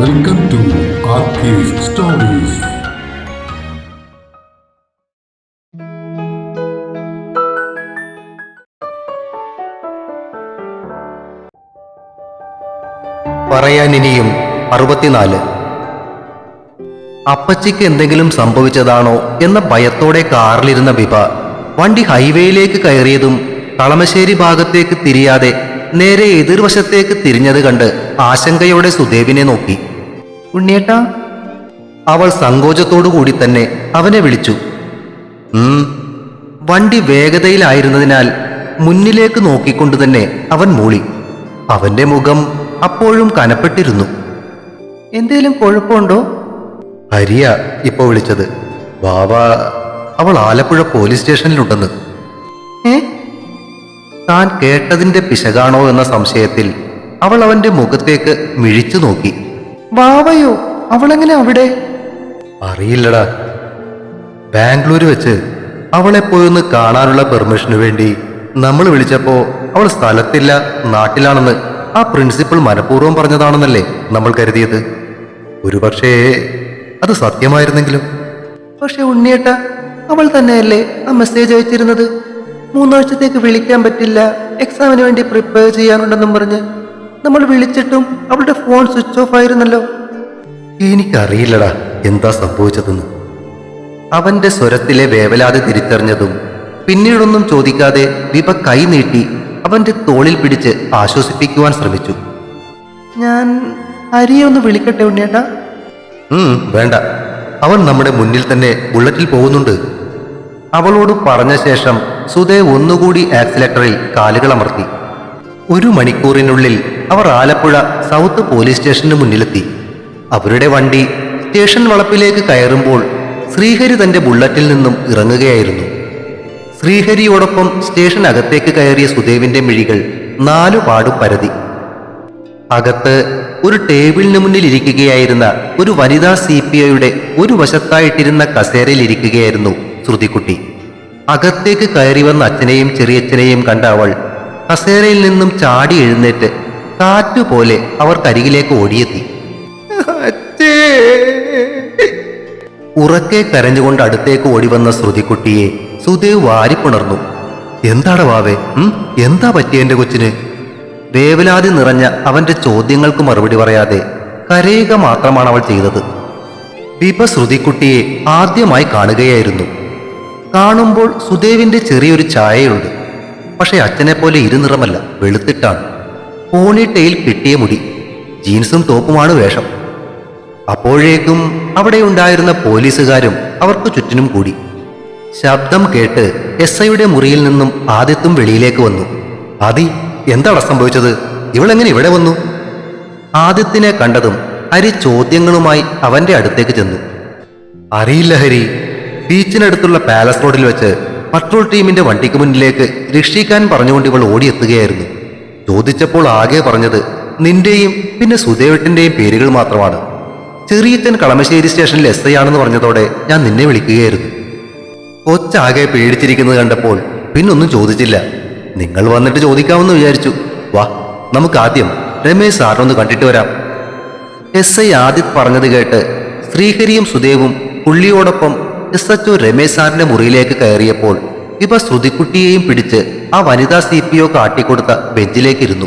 Welcome to stories പറയാൻ ഇനിയും അറുപത്തിനാല്. അപ്പച്ചിക്ക് എന്തെങ്കിലും സംഭവിച്ചതാണോ എന്ന ഭയത്തോടെ കാറിലിരുന്ന ബിബ വണ്ടി ഹൈവേയിലേക്ക് കയറിയതും കളമശ്ശേരി ഭാഗത്തേക്ക് തിരിയാതെ നേരെ എതിർവശത്തേക്ക് തിരിഞ്ഞത് കണ്ട് ആശങ്കയോടെ സുദേവിനെ നോക്കി. ഉണ്ണിയേട്ടാ. അവൾ സങ്കോചത്തോടു കൂടി തന്നെ അവനെ വിളിച്ചു. വണ്ടി വേഗതയിലായിരുന്നതിനാൽ മുന്നിലേക്ക് നോക്കിക്കൊണ്ട് തന്നെ അവൻ മൂളി. അവന്റെ മുഖം അപ്പോഴും കനപ്പെട്ടിരുന്നു. എന്തേലും കുഴപ്പമുണ്ടോ? ഹരിയ ഇപ്പൊ വിളിച്ചത്. ബാബ അവൾ ആലപ്പുഴ പോലീസ് സ്റ്റേഷനിലുണ്ടെന്ന്. ഏ? താൻ കേട്ടതിന്റെ പിശകാണോ എന്ന സംശയത്തിൽ അവൾ അവന്റെ മുഖത്തേക്ക് മിഴിച്ചു നോക്കി. ബാവയോ അവളെങ്ങനെ അവിടെ? അറിയില്ലടാ. ബാംഗ്ലൂർ വെച്ച് അവളെ പോയൊന്ന് കാണാനുള്ള പെർമിഷന് വേണ്ടി നമ്മൾ വിളിച്ചപ്പോ അവൾ സ്ഥലത്തില്ല നാട്ടിലാണെന്ന് ആ പ്രിൻസിപ്പൾ മനഃപൂർവം പറഞ്ഞതാണെന്നല്ലേ നമ്മൾ കരുതിയത്. ഒരുപക്ഷേ അത് സത്യമായിരുന്നെങ്കിലും. പക്ഷെ ഉണ്ണിയേട്ട അവൾ തന്നെയല്ലേ ആ മെസ്സേജ് അയച്ചിരുന്നത്? മൂന്നാഴ്ചത്തേക്ക് വിളിക്കാൻ പറ്റില്ല എക്സാമിന് വേണ്ടി പ്രിപ്പയർ ചെയ്യാനുണ്ടെന്നും പറഞ്ഞ് നമ്മൾ വിളിച്ചിട്ടും അവളുടെ ഫോൺ സ്വിച്ച് ഓഫ് ആയിരുന്നല്ലോ. എനിക്കറിയില്ലടാ എന്താ സംഭവിച്ചതെന്ന്. അവന്റെ സ്വരത്തിലെ വേവലാതെ തിരിച്ചറിഞ്ഞതും പിന്നീടൊന്നും ചോദിക്കാതെ വിപ കൈ നീട്ടി അവന്റെ തോളിൽ പിടിച്ച് ആശ്വസിപ്പിക്കുവാൻ ശ്രമിച്ചു. ഞാൻ ഹരിയെ ഒന്ന് വിളിക്കട്ടെ ഉണ്ണിയേട്ടാ? വേണ്ട. അവൻ നമ്മുടെ മുന്നിൽ തന്നെ ബുള്ളറ്റിൽ പോകുന്നുണ്ട്. അവളോട് പറഞ്ഞ ശേഷം സുധേ ഒന്നുകൂടി ആക്സിലേറ്ററിൽ കാലുകൾ അമർത്തി. ഒരു മണിക്കൂറിനുള്ളിൽ അവർ ആലപ്പുഴ സൗത്ത് പോലീസ് സ്റ്റേഷന് മുന്നിലെത്തി. അവരുടെ വണ്ടി സ്റ്റേഷൻ വളപ്പിലേക്ക് കയറുമ്പോൾ ശ്രീഹരി തന്റെ ബുള്ളറ്റിൽ നിന്നും ഇറങ്ങുകയായിരുന്നു. ശ്രീഹരിയോടൊപ്പം സ്റ്റേഷൻ അകത്തേക്ക് കയറിയ സുദേവിന്റെ മിഴികൾ നാലു പാടും പരതി. അകത്ത് ഒരു ടേബിളിന് മുന്നിൽ ഇരിക്കുകയായിരുന്ന ഒരു വനിതാ സി പി ഐയുടെ ഒരു വശത്തായിട്ടിരുന്ന കസേരയിൽ ഇരിക്കുകയായിരുന്നു അകത്തേക്ക് കയറി വന്ന അച്ഛനെയും ചെറിയച്ഛനെയും കണ്ട അവൾ കസേരയിൽ നിന്നും ചാടി എഴുന്നേറ്റ് കാറ്റുപോലെ അവർക്കരികിലേക്ക് ഓടിയെത്തി. ഉറക്കെ കരഞ്ഞുകൊണ്ട് അടുത്തേക്ക് ഓടി വന്ന ശ്രുതിക്കുട്ടിയെ സുദേവ് വാരിപ്പുണർന്നു. എന്താടാ വാവേ? എന്താ പറ്റിയ എന്റെ കൊച്ചിന്? വേവലാതി നിറഞ്ഞ അവന്റെ ചോദ്യങ്ങൾക്ക് മറുപടി പറയാതെ കരയുക മാത്രമാണ് അവൾ ചെയ്തത്. വിപ ശ്രുതിക്കുട്ടിയെ ആദ്യമായി കാണുകയായിരുന്നു. കാണുമ്പോൾ സുദേവിന്റെ ചെറിയൊരു ഛായയുണ്ട്. പക്ഷെ അച്ഛനെ പോലെ ഇരുനിറമല്ല വെളുത്തിട്ടാണ്. പോണി ടെയിൽ കിട്ടിയ മുടി ജീൻസും തോപ്പുമാണ് വേഷം. അപ്പോഴേക്കും അവിടെ ഉണ്ടായിരുന്ന പോലീസുകാരും അവർക്ക് ചുറ്റിനും കൂടി. ശബ്ദം കേട്ട് എസ് ഐയുടെ മുറിയിൽ നിന്നും ആദ്യത്തും വെളിയിലേക്ക് വന്നു. ആദി എന്താണ് സംഭവിച്ചത്? ഇവളെങ്ങനെ ഇവിടെ വന്നു? ആദിത്തിനെ കണ്ടതും ഹരി ചോദ്യങ്ങളുമായി അവന്റെ അടുത്തേക്ക് ചെന്നു. അറിയില്ല ഹരി. ബീച്ചിനടുത്തുള്ള പാലസ് റോഡിൽ വെച്ച് പട്രോൾ ടീമിന്റെ വണ്ടിക്ക് മുന്നിലേക്ക് രക്ഷിക്കാൻ പറഞ്ഞുകൊണ്ട് ഇവൾ ഓടിയെത്തുകയായിരുന്നു. ചോദിച്ചപ്പോൾ ആകെ പറഞ്ഞത് നിന്റെയും പിന്നെ സുദേവട്ടിന്റെയും പേരുകൾ മാത്രമാണ്. ചെറിയച്ചൻ കളമശ്ശേരി സ്റ്റേഷനിൽ എസ് ഐ ആണെന്ന് പറഞ്ഞതോടെ ഞാൻ നിന്നെ വിളിക്കുകയായിരുന്നു. കൊച്ചാകെ പേടിച്ചിരിക്കുന്നത് കണ്ടപ്പോൾ പിന്നൊന്നും ചോദിച്ചില്ല. നിങ്ങൾ വന്നിട്ട് ചോദിക്കാമെന്ന് വിചാരിച്ചു. വാ നമുക്ക് ആദ്യം രമേശ് സാറിനൊന്ന് കണ്ടിട്ട് വരാം. എസ് ഐ ആദിത് പറഞ്ഞത് കേട്ട് ശ്രീഹരിയും സുദേവും പുള്ളിയോടൊപ്പം എസ് എച്ച് രമേശ് സാറിന്റെ മുറിയിലേക്ക് കയറിയപ്പോൾ ഇവ ശ്രുതിക്കുട്ടിയെയും പിടിച്ച് ആ വനിതാ സി പി ഒ കാട്ടിക്കൊടുത്ത ബെഞ്ചിലേക്കിരുന്നു.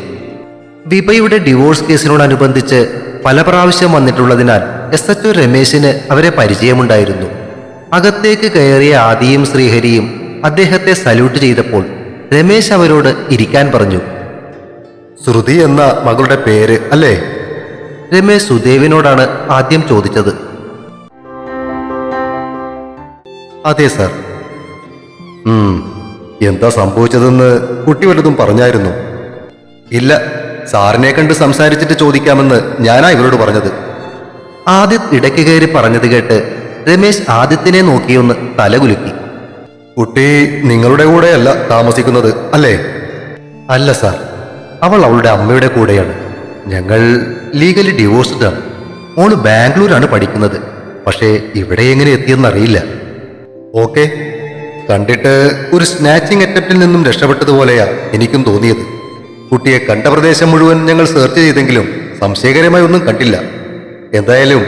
വിപയുടെ ഡിവോഴ്സ് കേസിനോടനുബന്ധിച്ച് പല പ്രാവശ്യം വന്നിട്ടുള്ളതിനാൽ എസ് എച്ച് രമേശിന് അവരെ പരിചയമുണ്ടായിരുന്നു. അകത്തേക്ക് കയറിയ ആദിയും ശ്രീഹരിയും അദ്ദേഹത്തെ സല്യൂട്ട് ചെയ്തപ്പോൾ രമേശ് അവരോട് ഇരിക്കാൻ പറഞ്ഞു. ശ്രുതി എന്ന മകളുടെ പേര് അല്ലേ? രമേശ് സുദേവിനോടാണ് ആദ്യം ചോദിച്ചത്. അതെ സർ. എന്താ സംഭവിച്ചതെന്ന് കുട്ടി വല്ലതും പറഞ്ഞായിരുന്നു? ഇല്ല സാറിനെ കണ്ട് സംസാരിച്ചിട്ട് ചോദിക്കാമെന്ന് ഞാനാ ഇവരോട് പറഞ്ഞത്. ആദിത് ഇടയ്ക്ക് കയറി പറഞ്ഞത് കേട്ട് രമേശ് ആദിത്യനെ നോക്കിയൊന്ന് തലകുലുക്കി. കുട്ടി നിങ്ങളുടെ കൂടെയല്ല താമസിക്കുന്നത് അല്ലേ? അല്ല സാർ. അവൾ അവളുടെ അമ്മയുടെ കൂടെയാണ്. ഞങ്ങൾ ലീഗലി ഡിവോഴ്സ്ഡ് ആണ് ഓൾ ബാംഗ്ലൂരാണ് പഠിക്കുന്നത്. പക്ഷേ ഇവിടെ എങ്ങനെ എത്തിയെന്നറിയില്ല. ഓക്കെ. കണ്ടിട്ട് ഒരു സ്നാച്ചിങ് അറ്റംപ്റ്റിൽ നിന്നും രക്ഷപ്പെട്ടതുപോലെയാ എനിക്കും തോന്നിയത്. കുട്ടിയെ കണ്ട പ്രദേശം മുഴുവൻ ഞങ്ങൾ സെർച്ച് ചെയ്തെങ്കിലും സംശയകരമായി ഒന്നും കണ്ടില്ല. എന്തായാലും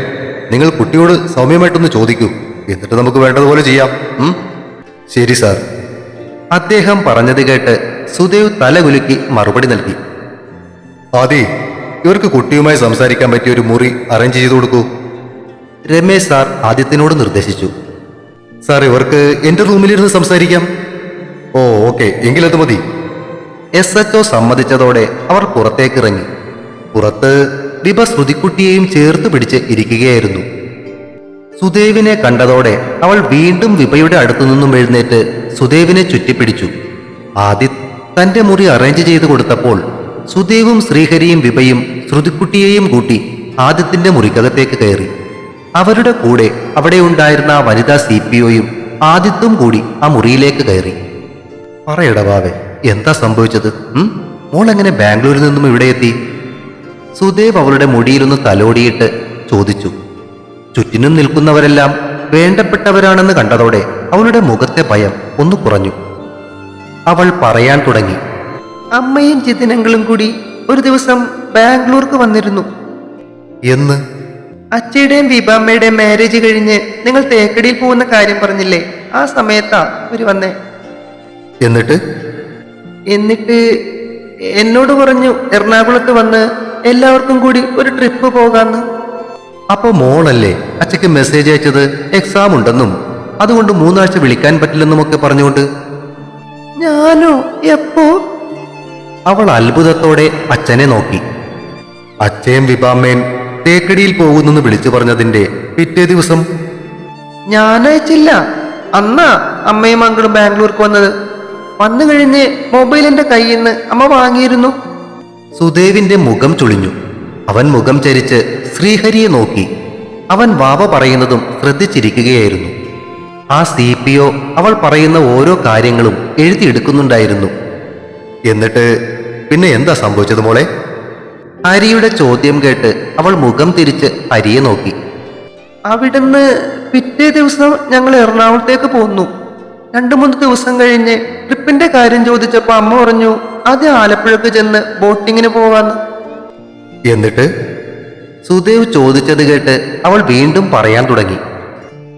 നിങ്ങൾ കുട്ടിയോട് സൗമ്യമായിട്ടൊന്ന് ചോദിക്കൂ. എന്നിട്ട് നമുക്ക് വേണ്ടതുപോലെ ചെയ്യാം. ശരി സാർ അദ്ദേഹം പറഞ്ഞത് കേട്ട് സുദേവ് തലകുലുക്കി മറുപടി നൽകി. ആദി ഇവർക്ക് കുട്ടിയുമായി സംസാരിക്കാൻ പറ്റിയ ഒരു മുറി അറേഞ്ച് ചെയ്തു കൊടുക്കൂ. രമേശ് സാർ ആദ്യത്തിനോട് നിർദ്ദേശിച്ചു. സാർ ഇവർക്ക് എന്റെ റൂമിലിരുന്ന് സംസാരിക്കാം. ഓ ഓക്കെ. എങ്കിലത് മതി. എസ് എച്ച് ഒ സമ്മതിച്ചതോടെ അവർ പുറത്തേക്കിറങ്ങി. പുറത്ത് ദിപ ശ്രുതിക്കുട്ടിയെയും ചേർത്ത് പിടിച്ച് ഇരിക്കുകയായിരുന്നു. സുദേവിനെ കണ്ടതോടെ അവൾ വീണ്ടും വിപയുടെ അടുത്തു നിന്നും എഴുന്നേറ്റ് സുദേവിനെ ചുറ്റിപ്പിടിച്ചു. ആദിത് തന്റെ മുറി അറേഞ്ച് ചെയ്തു കൊടുത്തപ്പോൾ സുദേവും ശ്രീഹരിയും വിപയും ശ്രുതിക്കുട്ടിയെയും കൂട്ടി ആദിത്യന്റെ മുറിക്കകത്തേക്ക് കയറി. അവരുടെ കൂടെ അവിടെ ഉണ്ടായിരുന്ന വനിതാ സി പി ഒയും ആദിത്യം കൂടി ആ മുറിയിലേക്ക് കയറി. പറയട വാവേ എന്താ സംഭവിച്ചത്? മോൾ എങ്ങനെ ബാംഗ്ലൂരിൽ നിന്നും ഇവിടെ എത്തി? സുദേവ് അവളുടെ മുടിയിലൊന്ന് തലോടിയിട്ട് ചോദിച്ചു. ചുറ്റിനും നിൽക്കുന്നവരെല്ലാം വേണ്ടപ്പെട്ടവരാണെന്ന് കണ്ടതോടെ അവളുടെ മുഖത്തെ ഭയം ഒന്ന് കുറഞ്ഞു. അവൾ പറയാൻ തുടങ്ങി. അമ്മയും ചിത്തിനങ്ങളും കൂടി ഒരു ദിവസം ബാംഗ്ലൂർക്ക് വന്നിരുന്നു. എന്ന്? അച്ചയുടെയും വിഭാമ്മയുടെയും മാരേജ് കഴിഞ്ഞ് നിങ്ങൾ തേക്കടിയിൽ പോകുന്ന കാര്യം പറഞ്ഞില്ലേ? ആ സമയത്താ ഒരു വന്നേ. എന്നിട്ട്? എന്നിട്ട് എന്നോട് പറഞ്ഞു എറണാകുളത്ത് വന്ന് എല്ലാവർക്കും കൂടി ഒരു ട്രിപ്പ് പോകാന്ന്. അപ്പൊ മോളല്ലേ അച്ഛക്ക് മെസ്സേജ് അയച്ചത്? എക്സാം ഉണ്ടെന്നും അതുകൊണ്ട് മൂന്നാഴ്ച വിളിക്കാൻ പറ്റില്ലെന്നും ഒക്കെ പറഞ്ഞുകൊണ്ട്. ഞാനോ? എപ്പോ? അവൾ അത്ഭുതത്തോടെ അച്ഛനെ നോക്കി. അച്ഛയും വിഭാമ്മയും തേക്കടിയിൽ പോകുന്നെന്ന് വിളിച്ചു പറഞ്ഞതിന്റെ പിറ്റേ ദിവസം. ഞാൻ അയച്ചില്ല അന്നാ അമ്മയും മകളും ബാംഗ്ലൂർക്ക് വന്നത്. വന്നു കഴിഞ്ഞ് മൊബൈൽ എന്റെ കയ്യിൽ നിന്ന് അമ്മ വാങ്ങിയിരുന്നു. സുദേവിന്റെ മുഖം ചുളിഞ്ഞു. അവൻ മുഖം ചരിച്ച് ശ്രീഹരിയെ നോക്കി. അവൻ വാവ പറയുന്നതും ശ്രദ്ധിച്ചിരിക്കുകയായിരുന്നു. ആ സി പി ഒ അവൾ പറയുന്ന ഓരോ കാര്യങ്ങളും എഴുതിയെടുക്കുന്നുണ്ടായിരുന്നു. എന്നിട്ട് പിന്നെ എന്താ സംഭവിച്ചത് മോളെ? ഹരിയുടെ ചോദ്യം കേട്ട് അവൾ മുഖം തിരിച്ച് ഹരിയെ നോക്കി. അവിടുന്ന് പിറ്റേ ദിവസം ഞങ്ങൾ എറണാകുളത്തേക്ക് പോന്നു. രണ്ടു മൂന്ന് ദിവസം കഴിഞ്ഞ് ട്രിപ്പിന്റെ കാര്യം ചോദിച്ചപ്പോ അമ്മ പറഞ്ഞു അത് ആലപ്പുഴക്ക് ചെന്ന് ബോട്ടിങ്ങിന് പോവാന്ന് എന്നിട്ട്? സുദേവ് ചോദിച്ചത് കേട്ട് അവൾ വീണ്ടും പറയാൻ തുടങ്ങി.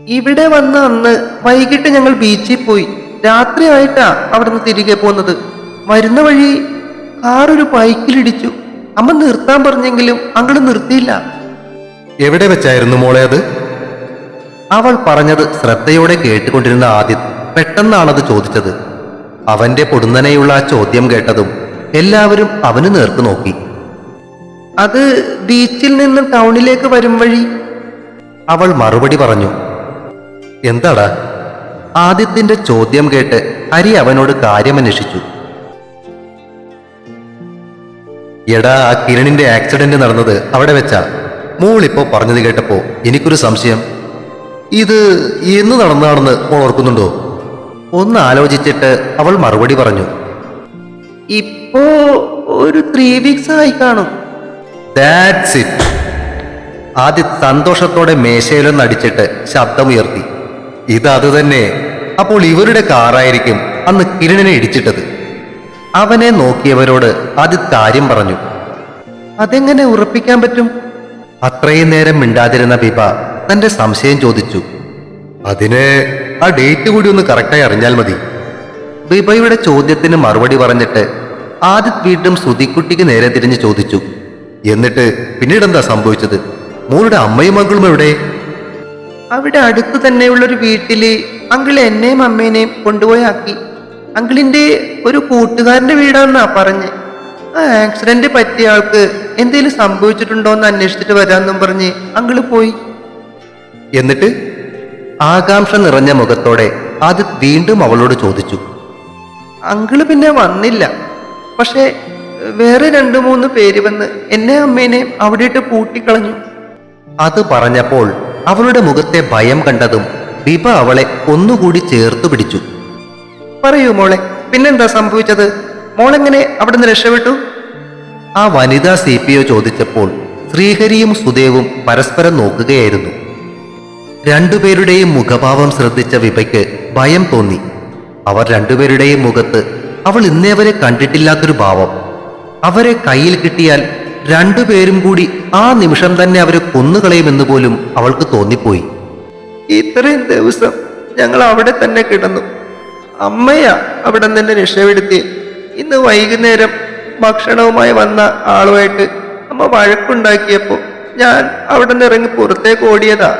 ഇവിടെ വന്ന അന്ന് വൈകിട്ട് ഞങ്ങൾ ബീച്ചിൽ പോയി. രാത്രിയായിട്ടാ അവിടുന്ന് തിരികെ പോന്നത്. വരുന്ന വഴി കാറൊരു ബൈക്കിലിടിച്ചു. അമ്മ നിർത്താൻ പറഞ്ഞെങ്കിലും അങ്ങോട്ട് നിർത്തിയില്ല. എവിടെ വെച്ചായിരുന്നു മോളെ അത്? അവൾ പറഞ്ഞത് ശ്രദ്ധയോടെ കേട്ടുകൊണ്ടിരുന്ന ആദിത് പെട്ടെന്നാണത് ചോദിച്ചത്. അവന്റെ പൊടുന്നനെയുള്ള ആ ചോദ്യം കേട്ടതും എല്ലാവരും അവന് നേർക്ക് നോക്കി. അത് ബീച്ചിൽ നിന്ന് ടൗണിലേക്ക് വരും വഴി. അവൾ മറുപടി പറഞ്ഞു എന്താടാ? ആദിത്യന്റെ ചോദ്യം കേട്ട് ഹരി അവനോട് കാര്യമന്വേഷിച്ചു. എടാ ആ കിരണിന്റെ ആക്സിഡന്റ് നടന്നത് അവിടെ വെച്ചാ. മോളിപ്പോ പറഞ്ഞത് കേട്ടപ്പോ എനിക്കൊരു സംശയം. ഇത് എന്ന് നടന്നതാണെന്ന് ഓർക്കുന്നുണ്ടോ? ഒന്ന് ആലോചിച്ചിട്ട് അവൾ മറുപടി പറഞ്ഞു. ഇപ്പോ ഒരു ത്രീ വീക്സ് ആയി കാണും. ദാറ്റ്സ് ഇറ്റ് ആദ്യ സന്തോഷത്തോടെ മേശയിലൊന്ന് അടിച്ചിട്ട് ശബ്ദമുയർത്തി. ഇത് അത് തന്നെ അപ്പോൾ ഇവരുടെ കാറായിരിക്കും അന്ന് കിരണിനെ ഇടിച്ചിട്ടത്. അവനെ നോക്കിയവരോട് അത് കാര്യം പറഞ്ഞു. അതെങ്ങനെ ഉറപ്പിക്കാൻ പറ്റും? അത്രയും നേരം മിണ്ടാതിരുന്ന ബിബ തന്റെ സംശയം ചോദിച്ചു. അതിന് ആ ഡേറ്റ് കൂടി ഒന്ന് കറക്റ്റായി അറിഞ്ഞാൽ മതി. ബിബയുടെ ചോദ്യത്തിന് മറുപടി പറഞ്ഞിട്ട് ആദിത് വീണ്ടും ശ്രുതിക്കുട്ടിക്ക് നേരെ തിരിഞ്ഞ് ചോദിച്ചു. എന്നിട്ട് പിന്നീട് എന്താ സംഭവിച്ചത്? മോളുടെ അമ്മയും മകളും എവിടെ? അവിടെ അടുത്ത് തന്നെയുള്ള ഒരു വീട്ടിൽ അങ്കിൾ എന്നെയും അമ്മേനെയും കൊണ്ടുപോയി ആക്കി. അങ്കിളിന്റെ ഒരു കൂട്ടുകാരന്റെ വീടാണെന്നാ പറഞ്ഞ്. ആ ആക്സിഡന്റ് പറ്റിയ ആൾക്ക് എന്തെങ്കിലും സംഭവിച്ചിട്ടുണ്ടോ എന്ന് അന്വേഷിച്ചിട്ട് വരാമെന്നും പറഞ്ഞ് അങ്കിൾ പോയി. എന്നിട്ട് ആകാംക്ഷ നിറഞ്ഞ മുഖത്തോടെ ആദിത് വീണ്ടും അവളോട് ചോദിച്ചു. അങ്കിൾ പിന്നെ വന്നില്ല. പക്ഷെ വേറെ രണ്ടു മൂന്ന് പേര് വന്ന് എന്നെ അമ്മേനെയും അവിടെയിട്ട് പൂട്ടിക്കളഞ്ഞു. അത് പറഞ്ഞപ്പോൾ അവളുടെ മുഖത്തെ ഭയം കണ്ടതും ബിബ അവളെ ഒന്നുകൂടി ചേർത്തു പിടിച്ചു. പറയൂ മോളെ പിന്നെന്താ സംഭവിച്ചത്? മോളെങ്ങനെ അവിടുന്ന് രക്ഷപ്പെട്ടു? ആ വനിതാ സി പി ഒ ചോദിച്ചപ്പോൾ ശ്രീഹരിയും സുദേവും പരസ്പരം നോക്കുകയായിരുന്നു. രണ്ടുപേരുടെയും മുഖഭാവം ശ്രദ്ധിച്ച വിപയ്ക്ക് ഭയം തോന്നി. അവർ രണ്ടുപേരുടെയും മുഖത്ത് അവൾ ഇന്നേവരെ കണ്ടിട്ടില്ലാത്തൊരു ഭാവം. അവരെ കയ്യിൽ കിട്ടിയാൽ രണ്ടുപേരും കൂടി ആ നിമിഷം തന്നെ അവരെ കൊന്നുകളയുമെന്ന് പോലും അവൾക്ക് തോന്നിപ്പോയി. ഇത്രയും ദിവസം ഞങ്ങൾ അവിടെ തന്നെ കിടന്നു. അമ്മയാ അവിടെ നിന്ന് രക്ഷപ്പെടുത്തി ഇന്ന് വൈകുന്നേരം ഭക്ഷണവുമായി വന്ന ആളുമായിട്ട് അമ്മ വഴക്കുണ്ടാക്കിയപ്പോ ഞാൻ അവിടെ നിന്ന് ഇറങ്ങി പുറത്തേക്ക് ഓടിയതാ.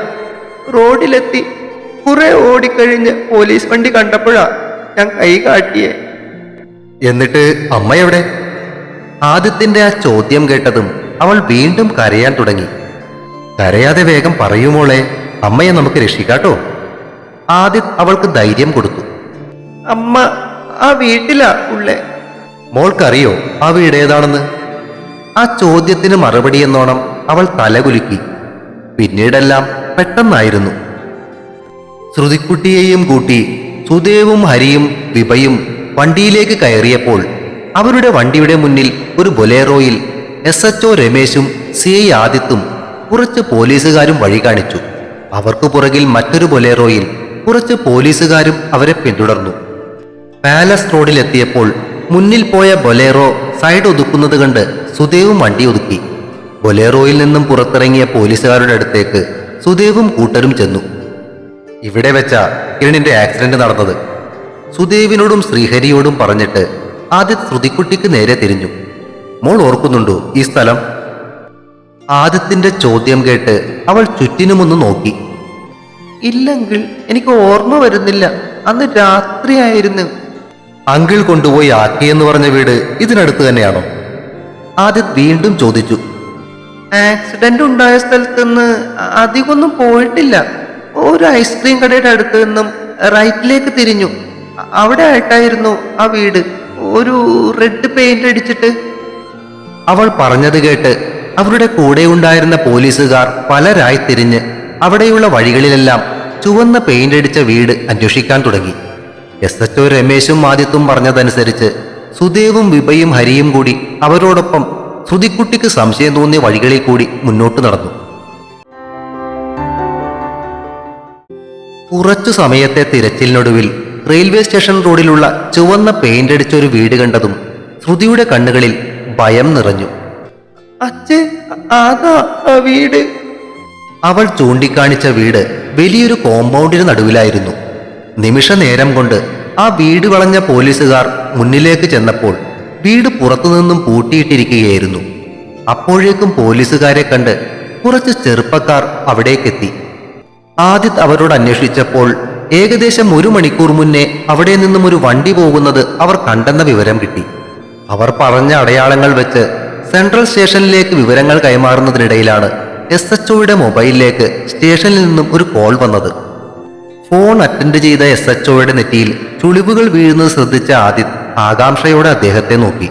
റോഡിലെത്തി കുറെ ഓടിക്കഴിഞ്ഞ് പോലീസ് വണ്ടി കണ്ടപ്പോഴാ ഞാൻ കൈ കാട്ടിയേ. എന്നിട്ട് അമ്മ എവിടെ ആദിത്യന്റെ ആ ചോദ്യം കേട്ടതും അവൾ വീണ്ടും കരയാൻ തുടങ്ങി. കരയാതെ വേഗം പറയുമോളെ അമ്മയെ നമുക്ക് രക്ഷിക്കാട്ടോ. ആദിത് അവൾക്ക് ധൈര്യം കൊടുത്തു. അമ്മ ആ വീട്ടിലാ ഉള്ളേ. മോൾക്കറിയോ ആ വീട് ഏതാണെന്ന്? ആ ചോദ്യത്തിന് മറുപടി എന്നോണം അവൾ തലകുലുക്കി. പിന്നീടെല്ലാം പെട്ടെന്നായിരുന്നു. ശ്രുതിക്കുട്ടിയെയും കൂട്ടി സുദേവും ഹരിയും വിഭയും വണ്ടിയിലേക്ക് കയറിയപ്പോൾ അവരുടെ വണ്ടിയുടെ മുന്നിൽ ഒരു ബൊലേറോയിൽ എസ് എച്ച് ഒ രമേശും സി ഐ ആദിത്തും കുറച്ച് പോലീസുകാരും വഴി കാണിച്ചു. അവർക്ക് പുറകിൽ മറ്റൊരു ബൊലേറോയിൽ കുറച്ച് പോലീസുകാരും അവരെ പിന്തുടർന്നു. പാലസ് റോഡിലെത്തിയപ്പോൾ മുന്നിൽ പോയ ബൊലേറോ സൈഡ് ഒതുക്കുന്നത് കണ്ട് സുദേവും വണ്ടി ഒതുക്കി. ബൊലേറോയിൽ നിന്നും പുറത്തിറങ്ങിയ പോലീസുകാരുടെ അടുത്തേക്ക് സുദേവും കൂട്ടരും ചെന്നു. ഇവിടെ വെച്ച കിരണിന്റെ ആക്സിഡന്റ് നടന്നത്. സുദേവിനോടും ശ്രീഹരിയോടും പറഞ്ഞിട്ട് ആദിത് ശ്രുതിക്കുട്ടിക്ക് നേരെ തിരിഞ്ഞു. മോൾ ഓർക്കുന്നുണ്ടോ ഈ സ്ഥലം? ആദിത്യന്റെ ചോദ്യം കേട്ട് അവൾ ചുറ്റിനുമൊന്ന് നോക്കി. ഇല്ലെങ്കിൽ എനിക്ക് ഓർമ്മ വരുന്നില്ല. അന്ന് രാത്രിയായിരുന്നു. അങ്കിൾ കൊണ്ടുപോയി ആക്കിയെന്ന് പറഞ്ഞ വീട് ഇതിനടുത്ത് തന്നെയാണോ? ആദിത് വീണ്ടും ചോദിച്ചു. ആക്സിഡന്റ് ഉണ്ടായ സ്ഥലത്ത് നിന്ന് അധികമൊന്നും പോയിട്ടില്ല. ഒരു ഐസ്ക്രീം കടയുടെ അടുത്ത് നിന്നും റൈറ്റിലേക്ക് തിരിഞ്ഞു. അവിടെ ആയിട്ടായിരുന്നു ആ വീട്. ഒരു റെഡ് പെയിന്റ് അടിച്ചിട്ട്. അവൾ പറഞ്ഞത് കേട്ട് അവരുടെ കൂടെ ഉണ്ടായിരുന്ന പോലീസുകാർ പലരായി തിരിഞ്ഞ് അവിടെയുള്ള വഴികളിലെല്ലാം ചുവന്ന പെയിന്റ് അടിച്ച വീട് അന്വേഷിക്കാൻ തുടങ്ങി. എസ് എച്ച് ഒ രമേശും ആദിത്തും പറഞ്ഞതനുസരിച്ച് സുദേവും വിഭയും ഹരിയും കൂടി അവരോടൊപ്പം ശ്രുതിക്കുട്ടിക്ക് സംശയം തോന്നിയ വഴികളിൽ കൂടി മുന്നോട്ട് നടന്നു. കുറച്ചു സമയത്തെ തിരച്ചിലിനൊടുവിൽ റെയിൽവേ സ്റ്റേഷൻ റോഡിലുള്ള ചുവന്ന പെയിന്റ് അടിച്ച ഒരു വീട് കണ്ടതും ശ്രുതിയുടെ കണ്ണുകളിൽ ഭയം നിറഞ്ഞു. അച്ഛേ അതാ ആ വീട്. അവൾ ചൂണ്ടിക്കാണിച്ച വീട് വലിയൊരു കോമ്പൗണ്ടിന് നടുവിലായിരുന്നു. നിമിഷ നേരം കൊണ്ട് ആ വീട് വളഞ്ഞ പോലീസുകാർ മുന്നിലേക്ക് ചെന്നപ്പോൾ വീട് പുറത്തുനിന്നും പൂട്ടിയിട്ടിരിക്കുകയായിരുന്നു. അപ്പോഴേക്കും പോലീസുകാരെ കണ്ട് കുറച്ച് ചെറുപ്പക്കാർ അവിടേക്കെത്തി. ആദിത് അവരോട് അന്വേഷിച്ചപ്പോൾ ഏകദേശം ഒരു മണിക്കൂർ മുന്നേ അവിടെ നിന്നും ഒരു വണ്ടി പോകുന്നത് അവർ കണ്ടെന്ന വിവരം കിട്ടി. അവർ പറഞ്ഞ അടയാളങ്ങൾ വെച്ച് സെൻട്രൽ സ്റ്റേഷനിലേക്ക് വിവരങ്ങൾ കൈമാറുന്നതിനിടയിലാണ് എസ് എച്ച് ഒയുടെ മൊബൈലിലേക്ക് സ്റ്റേഷനിൽ നിന്നും ഒരു കോൾ വന്നത്. ഫോൺ അറ്റൻഡ് ചെയ്ത എസ് എച്ച് ഒയുടെ നെറ്റിയിൽ ചുളിവുകൾ വീഴുന്നത് ശ്രദ്ധിച്ച ആദിത് ആകാംക്ഷയോടെ അദ്ദേഹത്തെ നോക്കി.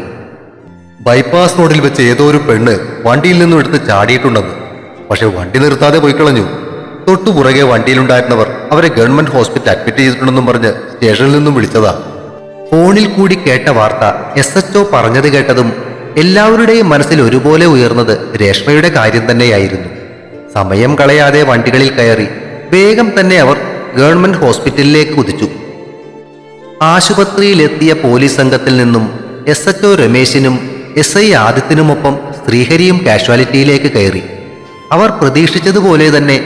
ബൈപ്പാസ് റോഡിൽ വെച്ച് ഏതോ ഒരു പെണ്ണ് വണ്ടിയിൽ നിന്നും എടുത്ത് ചാടിയിട്ടുണ്ടെന്ന്. പക്ഷെ വണ്ടി നിർത്താതെ പോയി കളഞ്ഞു. തൊട്ടു പുറകെ വണ്ടിയിലുണ്ടായിരുന്നവർ അവരെ ഗവൺമെന്റ് ഹോസ്പിറ്റൽ അഡ്മിറ്റ് ചെയ്തിട്ടുണ്ടെന്നും പറഞ്ഞ് സ്റ്റേഷനിൽ നിന്നും വിളിച്ചതാ. ഫോണിൽ കൂടി കേട്ട വാർത്ത എസ് എച്ച് ഒ പറഞ്ഞത് കേട്ടതും എല്ലാവരുടെയും മനസ്സിൽ ഒരുപോലെ ഉയർന്നത് രേഷ്മയുടെ കാര്യം തന്നെയായിരുന്നു. സമയം കളയാതെ വണ്ടികളിൽ കയറി വേഗം തന്നെ അവർ ഗവൺമെന്റ് ഹോസ്പിറ്റലിലേക്ക് കുതിച്ചു. ആശുപത്രിയിലെത്തിയ പോലീസ് സംഘത്തിൽ നിന്നും എസ് എച്ച് ഒ രമേശിനും എസ് ഐ ആദിത്യനുമൊപ്പം ശ്രീഹരിയും കാഷ്വാലിറ്റിയിലേക്ക് കയറി. അവർ പ്രതീക്ഷിച്ചതുപോലെ തന്നെ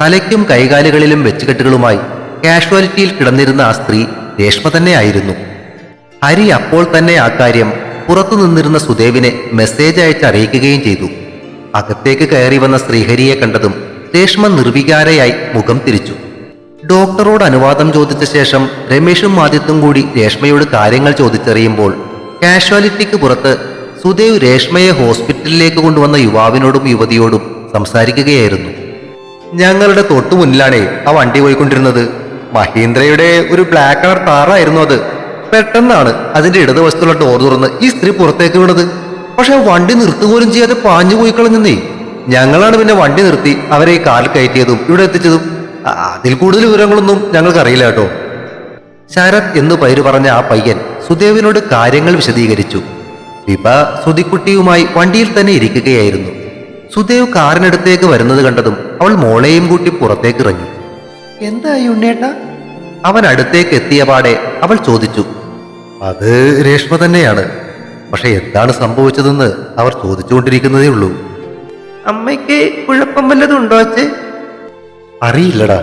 തലയ്ക്കും കൈകാലുകളിലും വെച്ചുകെട്ടുകളുമായി കാഷ്വാലിറ്റിയിൽ കിടന്നിരുന്ന ആ സ്ത്രീ രേഷ്മ തന്നെയായിരുന്നു ഹരി അപ്പോൾ തന്നെ ആ കാര്യം പുറത്തു നിന്നിരുന്ന സുദേവിനെ മെസ്സേജ് അയച്ച് അറിയിക്കുകയും ചെയ്തു. അകത്തേക്ക് കയറി വന്ന ശ്രീഹരിയെ കണ്ടതും രേഷ്മ നിർവികാരയായി മുഖം തിരിച്ചു. ഡോക്ടറോട് അനുവാദം ചോദിച്ച ശേഷം രമേഷും ആദിത്തും കൂടി രേഷ്മയോട് കാര്യങ്ങൾ ചോദിച്ചറിയുമ്പോൾ കാഷ്വാലിറ്റിക്ക് പുറത്ത് സുദേവ് രേഷ്മയെ ഹോസ്പിറ്റലിലേക്ക് കൊണ്ടുവന്ന യുവാവിനോടും യുവതിയോടും സംസാരിക്കുകയായിരുന്നു. ഞങ്ങളുടെ തൊട്ടു മുന്നിലാണേ ആ വണ്ടി പോയിക്കൊണ്ടിരുന്നത്. മഹീന്ദ്രയുടെ ഒരു ബ്ലാക്ക് കളർ കാറായിരുന്നു അത്. പെട്ടെന്നാണ് അതിന്റെ ഇടതുവശത്തുള്ള ഡോർ തുറന്ന് ഈ സ്ത്രീ പുറത്തേക്ക് വീണത്. പക്ഷെ വണ്ടി നിർത്തുപോലും ചെയ്യാതെ പാഞ്ഞു പോയി കളഞ്ഞെന്നേ ഞങ്ങളാണ് പിന്നെ വണ്ടി നിർത്തി അവരെ കാറിൽ കയറ്റിയതും ഇവിടെ എത്തിച്ചതും. അതിൽ കൂടുതൽ വിവരങ്ങളൊന്നും ഞങ്ങൾക്ക് അറിയില്ല കേട്ടോ. ശരത് എന്ന് പേര് പറഞ്ഞ ആ പയ്യൻ സുദേവിനോട് കാര്യങ്ങൾ വിശദീകരിച്ചു. വിഭ സുതിക്കുട്ടിയുമായി വണ്ടിയിൽ തന്നെ ഇരിക്കുകയായിരുന്നു. സുദേവ് കാറിനടുത്തേക്ക് വരുന്നത് കണ്ടതും അവൾ മോളെയും കൂട്ടി പുറത്തേക്ക് ഇറങ്ങി. എന്തായി ഉണ്ണേട്ട അവൻ അടുത്തേക്ക് എത്തിയ പാടെ അവൾ ചോദിച്ചു അത് രേഷ്മ തന്നെയാണ്. പക്ഷെ എന്താണ് സംഭവിച്ചതെന്ന് അവർ ചോദിച്ചുകൊണ്ടിരിക്കുന്നതേ ഉള്ളൂ. അമ്മയ്ക്ക് കുഴപ്പം വല്ലതും ഉണ്ടോ അച്ഛേ? അറിയില്ലടാ.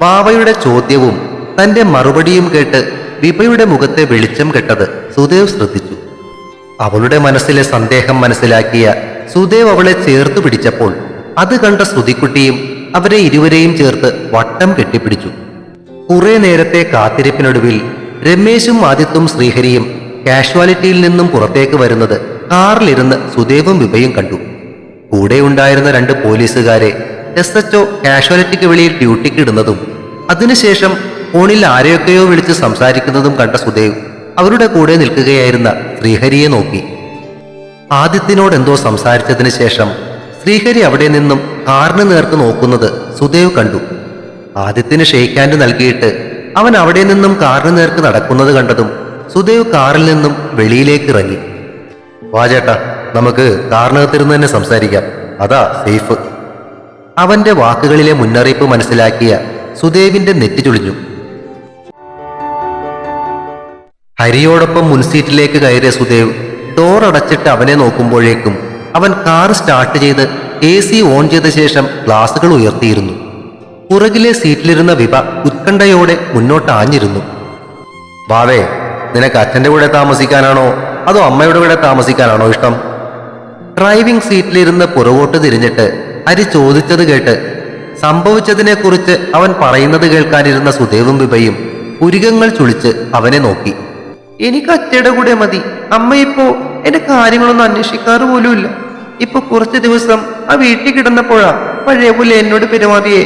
ബാവയുടെ ചോദ്യവും തന്റെ മറുപടിയും കേട്ട് വിഭയുടെ മുഖത്തെ വെളിച്ചം കെട്ടത് സുദേവ് ശ്രദ്ധിച്ചു. അവളുടെ മനസ്സിലെ സന്ദേഹം മനസ്സിലാക്കിയ സുദേവ് അവളെ ചേർത്ത് പിടിച്ചപ്പോൾ അത് കണ്ട ശ്രുതിക്കുട്ടിയും അവരെ ഇരുവരെയും ചേർത്ത് വട്ടം കെട്ടിപ്പിടിച്ചു. കുറെ നേരത്തെ കാത്തിരിപ്പിനൊടുവിൽ രമേശും ആദിത്തും ശ്രീഹരിയും കാഷ്വാലിറ്റിയിൽ നിന്നും പുറത്തേക്ക് വരുന്നത് കാറിലിരുന്ന് സുദേവും വിഭയും കണ്ടു. കൂടെ ഉണ്ടായിരുന്ന രണ്ട് പോലീസുകാരെ എസ് എച്ച് ഒ കാഷ്വാലിറ്റിക്ക് വെളിയിൽ ഡ്യൂട്ടിക്ക് ഇടുന്നതും അതിനുശേഷം ഫോണിൽ ആരെയൊക്കെയോ വിളിച്ച് സംസാരിക്കുന്നതും കണ്ട സുദേവ് അവരുടെ കൂടെ നിൽക്കുകയായിരുന്ന ശ്രീഹരിയെ നോക്കി. ആദിത്യനോട് എന്തോ സംസാരിച്ചതിന് ശേഷം ശ്രീഹരി അവിടെ നിന്നും കാറിന് നേർക്ക് നോക്കുന്നത് സുദേവ് കണ്ടു. ആദിത്യന് ഷെയ്ക്ക് ഹാൻഡ് നൽകിയിട്ട് അവൻ അവിടെ നിന്നും കാറിന് നേർക്ക് നടക്കുന്നത് കണ്ടതും സുദേവ് കാറിൽ നിന്നും വെളിയിലേക്ക് ഇറങ്ങി. വാ ചേട്ടാ നമുക്ക് കാറിനകത്തിരുന്ന് തന്നെ സംസാരിക്കാം. അതാ സേഫ്. അവന്റെ വാക്കുകളിലെ മുന്നറിയിപ്പ് മനസ്സിലാക്കിയ സുദേവിന്റെ നെറ്റി ചുളിഞ്ഞു. ഹരിയോടൊപ്പം മുൻസീറ്റിലേക്ക് കയറിയ സുദേവ് ഡോർ അടച്ചിട്ട് അവനെ നോക്കുമ്പോഴേക്കും അവൻ കാർ സ്റ്റാർട്ട് ചെയ്ത് എ സി ഓൺ ചെയ്ത ശേഷം ഗ്ലാസുകൾ ഉയർത്തിയിരുന്നു. പുറകിലെ സീറ്റിലിരുന്ന വിഭ ഉത്കണ്ഠയോടെ മുന്നോട്ട് ആഞ്ഞിരുന്നു. ബാവേ നിനക്ക് അച്ഛന്റെ കൂടെ താമസിക്കാനാണോ? അതോ അമ്മയുടെ കൂടെ താമസിക്കാനാണോ ഇഷ്ടം? ഡ്രൈവിംഗ് സീറ്റിലിരുന്ന് പുറകോട്ട് തിരിഞ്ഞിട്ട് ഹരി ചോദിച്ചത് കേട്ട് സംഭവിച്ചതിനെക്കുറിച്ച് അവൻ പറയുന്നത് കേൾക്കാനിരുന്ന സുദേവും വിഭയും ഉരുകങ്ങൾ ചുളിച്ച് അവനെ നോക്കി. എനിക്ക് അച്ഛയുടെ കൂടെ മതി. അമ്മയിപ്പോ എന്റെ കാര്യങ്ങളൊന്നും അന്വേഷിക്കാറ് പോലുമില്ല. ഇപ്പൊ കുറച്ച് ദിവസം ആ വീട്ടിൽ കിടന്നപ്പോഴാ പഴയ പോലെ എന്നോട് പെരുമാറിയേ.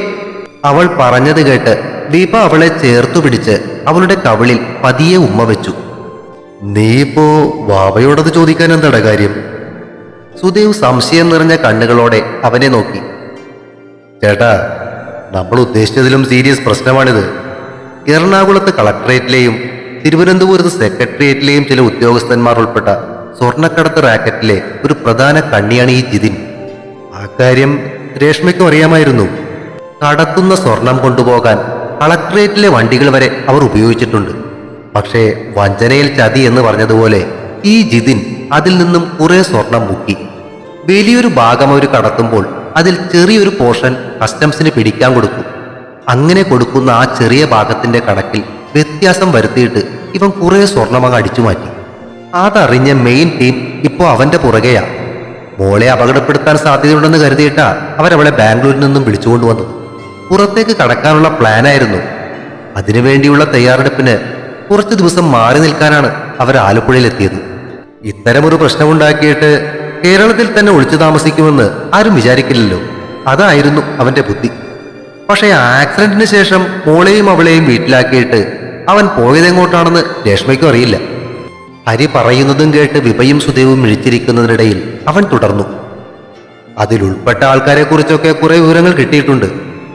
അവൾ പറഞ്ഞത് കേട്ട് ദീപ അവളെ ചേർത്തു പിടിച്ച് അവളുടെ കവിളിൽ പതിയെ ഉമ്മ വെച്ചു. നീ ഇപ്പോ വാവയോടത് ചോദിക്കാൻ എന്താടാ കാര്യം? സുദേവ് സംശയം നിറഞ്ഞ കണ്ണുകളോടെ അവനെ നോക്കി. ചേട്ടാ നമ്മൾ ഉദ്ദേശിച്ചതിലും സീരിയസ് പ്രശ്നമാണിത്. എറണാകുളത്ത് കളക്ടറേറ്റിലെയും തിരുവനന്തപുരത്ത് സെക്രട്ടേറിയറ്റിലെയും ചില ഉദ്യോഗസ്ഥന്മാർ ഉൾപ്പെട്ട സ്വർണക്കടത്ത് റാക്കറ്റിലെ ഒരു പ്രധാന കണ്ണിയാണ് ഈ ജിതിൻ. ആ കാര്യം രേഷ്മയ്ക്കും അറിയാമായിരുന്നു. കടത്തുന്ന സ്വർണം കൊണ്ടുപോകാൻ കളക്ടറേറ്റിലെ വണ്ടികൾ വരെ അവർ ഉപയോഗിച്ചിട്ടുണ്ട്. പക്ഷേ വഞ്ചനയിൽ ചതി എന്ന് പറഞ്ഞതുപോലെ ഈ ജിതിൻ അതിൽ നിന്നും കുറെ സ്വർണം മുക്കി. വലിയൊരു ഭാഗം അവർ കടത്തുമ്പോൾ അതിൽ ചെറിയൊരു പോർഷൻ കസ്റ്റംസിന് പിടിക്കാൻ കൊടുക്കും. അങ്ങനെ കൊടുക്കുന്ന ആ ചെറിയ ഭാഗത്തിന്റെ കണക്കിൽ വ്യത്യാസം വരുത്തിയിട്ട് ഇവൻ കുറെ സ്വർണം അങ്ങ് അടിച്ചു മാറ്റി. അതറിഞ്ഞ മെയിൻ ടീം ഇപ്പോൾ അവന്റെ പുറകെയാ. മോളെ അപകടപ്പെടുത്താൻ സാധ്യതയുണ്ടെന്ന് കരുതിയിട്ടാ അവരവളെ ബാംഗ്ലൂരിൽ നിന്നും വിളിച്ചുകൊണ്ടുവന്നു പുറത്തേക്ക് കടക്കാനുള്ള പ്ലാനായിരുന്നു അതിനുവേണ്ടിയുള്ള തയ്യാറെടുപ്പിന് കുറച്ച് ദിവസം മാറി നിൽക്കാനാണ് അവർ ആലപ്പുഴയിലെത്തിയത് ഇത്തരമൊരു പ്രശ്നമുണ്ടാക്കിയിട്ട് കേരളത്തിൽ തന്നെ ഒളിച്ചു താമസിക്കുമെന്ന് ആരും വിചാരിക്കില്ലല്ലോ. അതായിരുന്നു അവന്റെ ബുദ്ധി. പക്ഷേ ആക്സിഡന്റിന് ശേഷം മോളെയും അവളെയും വീട്ടിലാക്കിയിട്ട് അവൻ പോയതെങ്ങോട്ടാണെന്ന് രേഷ്മയ്ക്കും അറിയില്ല. ഹരി പറയുന്നതും കേട്ട് വിഭയും സുദേവും മിഴിച്ചിരിക്കുന്നതിനിടയിൽ അവൻ തുടർന്നു. അതിലുൾപ്പെട്ട ആൾക്കാരെ കുറിച്ചൊക്കെ കുറെ വിവരങ്ങൾ കിട്ടിയിട്ടുണ്ട്.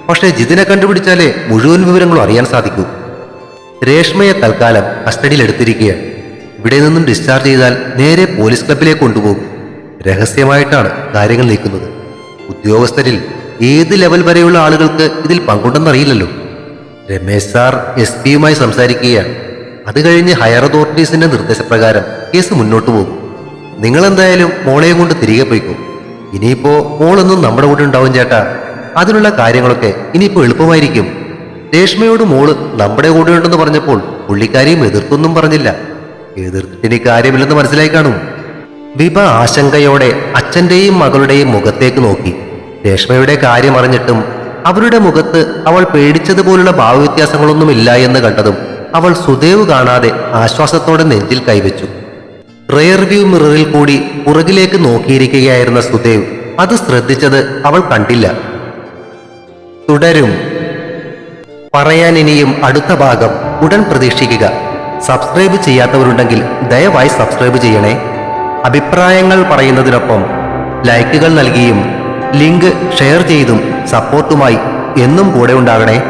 പക്ഷേ ജിതിനെ കണ്ടുപിടിച്ചാലേ മുഴുവൻ വിവരങ്ങളും അറിയാൻ സാധിക്കൂ. രേഷ്മയെ തൽക്കാലം കസ്റ്റഡിയിലെടുത്തിരിക്കുകയാണ്. ഇവിടെ നിന്നും ഡിസ്ചാർജ് ചെയ്താൽ നേരെ പോലീസ് ക്ലബിലേക്ക് കൊണ്ടുപോകും. രഹസ്യമായിട്ടാണ് കാര്യങ്ങൾ നീക്കുന്നത്. ഉദ്യോഗസ്ഥരിൽ ഏത് ലെവൽ വരെയുള്ള ആളുകൾക്ക് ഇതിൽ പങ്കുണ്ടെന്നറിയില്ലല്ലോ. രമേശ് സാർ എസ് പിയുമായി സംസാരിക്കുകയാണ്. അത് കഴിഞ്ഞ് ഹയർ അതോറിറ്റീസിന്റെ നിർദ്ദേശപ്രകാരം കേസ് മുന്നോട്ട് പോകും. നിങ്ങൾ എന്തായാലും മോളെയും കൊണ്ട് തിരികെ പോയിക്കും. ഇനിയിപ്പോ മോളൊന്നും നമ്മുടെ കൂടെ ഉണ്ടാവും ചേട്ടാ. അതിനുള്ള കാര്യങ്ങളൊക്കെ ഇനിയിപ്പോ എളുപ്പമായിരിക്കും. രേഷ്മയോട് മോൾ നമ്മുടെ കൂടെ ഉണ്ടെന്ന് പറഞ്ഞപ്പോൾ പുള്ളിക്കാരിയും എതിർത്തൊന്നും പറഞ്ഞില്ല. എതിർത്തിട്ട് ഇനി കാര്യമില്ലെന്ന് മനസ്സിലായി കാണും. വിഭ ആശങ്കയോടെ അച്ഛന്റെയും മകളുടെയും മുഖത്തേക്ക് നോക്കി. രേഷ്മയുടെ കാര്യം അറിഞ്ഞിട്ടും അവരുടെ മുഖത്ത് അവൾ പേടിച്ചതുപോലുള്ള ഭാവവ്യത്യാസങ്ങളൊന്നുമില്ല എന്ന് കണ്ടതും അവൾ സുദേവ് കാണാതെ ആശ്വാസത്തോടെ നെഞ്ചിൽ കൈവച്ചു. റെയർ വ്യൂ മിററിൽ കൂടി പുറകിലേക്ക് നോക്കിയിരിക്കുകയായിരുന്ന സുദേവ് അത് ശ്രദ്ധിച്ചത് അവൾ കണ്ടില്ല. തുടരും. പറയാൻ ഇനിയും അടുത്ത ഭാഗം ഉടൻ പ്രതീക്ഷിക്കുക. സബ്സ്ക്രൈബ് ചെയ്യാത്തവരുണ്ടെങ്കിൽ ദയവായി സബ്സ്ക്രൈബ് ചെയ്യണേ. അഭിപ്രായങ്ങൾ പറയുന്നതിനൊപ്പം ലൈക്കുകൾ നൽകിയും ലിങ്ക് ഷെയർ ചെയ്തും സപ്പോർട്ടുമായി എന്നും കൂടെ ഉണ്ടാകണേ.